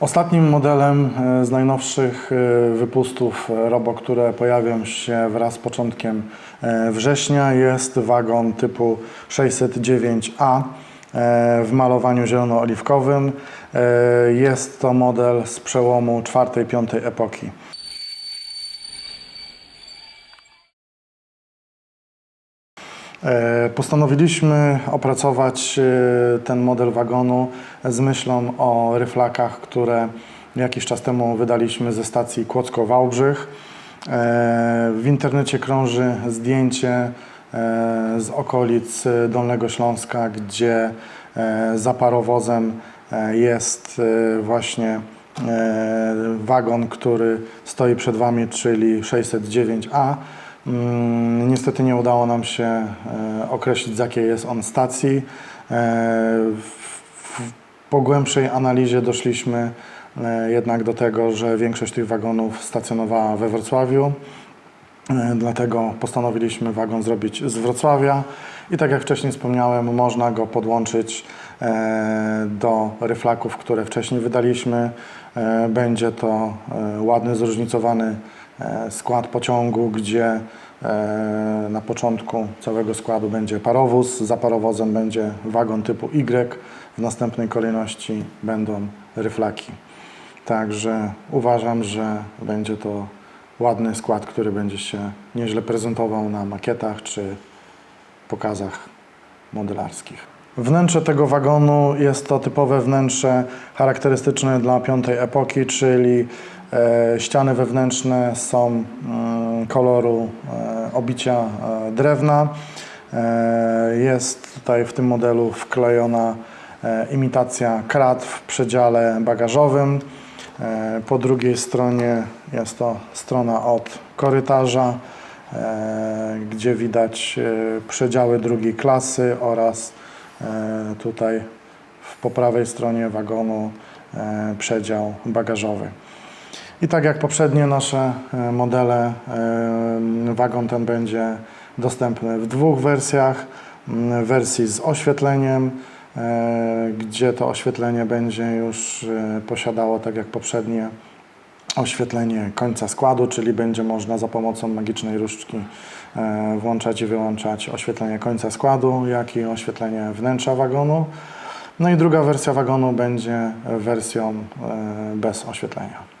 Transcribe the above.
Ostatnim modelem e, z najnowszych e, wypustów e, Robo, które pojawią się wraz z początkiem września jest wagon typu 609A e, w malowaniu zielono-oliwkowym. Jest to model z przełomu czwartej-piątej epoki. Postanowiliśmy opracować e, ten model wagonu z myślą o ryflakach, które jakiś czas temu wydaliśmy ze stacji Kłodzko-Wałbrzych. E, W internecie krąży zdjęcie e, z okolic Dolnego Śląska, gdzie e, za parowozem e, jest e, właśnie e, wagon, który stoi przed Wami, czyli 609A. Mm, Niestety nie udało nam się e, określić, z jakiej jest on stacji. E, Po głębszej analizie doszliśmy e, jednak do tego, że większość tych wagonów stacjonowała we Wrocławiu. Dlatego postanowiliśmy wagon zrobić z Wrocławia i tak jak wcześniej wspomniałem, można go podłączyć do ryflaków, które wcześniej wydaliśmy. E, Będzie to e, ładny, zróżnicowany e, skład pociągu, gdzie na początku całego składu będzie parowóz, za parowozem będzie wagon typu Y, w następnej kolejności będą ryflaki. Także uważam, że będzie to ładny skład, który będzie się nieźle prezentował na makietach czy pokazach modelarskich. Wnętrze tego wagonu jest to typowe wnętrze charakterystyczne dla piątej epoki, czyli e, ściany wewnętrzne są mm, koloru e, obicia e, drewna. Jest tutaj w tym modelu wklejona imitacja krat w przedziale bagażowym. Po drugiej stronie jest to strona od korytarza, gdzie widać przedziały drugiej klasy oraz tutaj w po prawej stronie wagonu e, przedział bagażowy. I tak jak poprzednie nasze e, modele, e, wagon ten będzie dostępny w dwóch wersjach. M, Wersji z oświetleniem, e, gdzie to oświetlenie będzie już e, posiadało, tak jak poprzednie, oświetlenie końca składu, czyli będzie można za pomocą magicznej różdżki e, włączać i wyłączać oświetlenie końca składu, jak i oświetlenie wnętrza wagonu. No i druga wersja wagonu będzie wersją e, bez oświetlenia.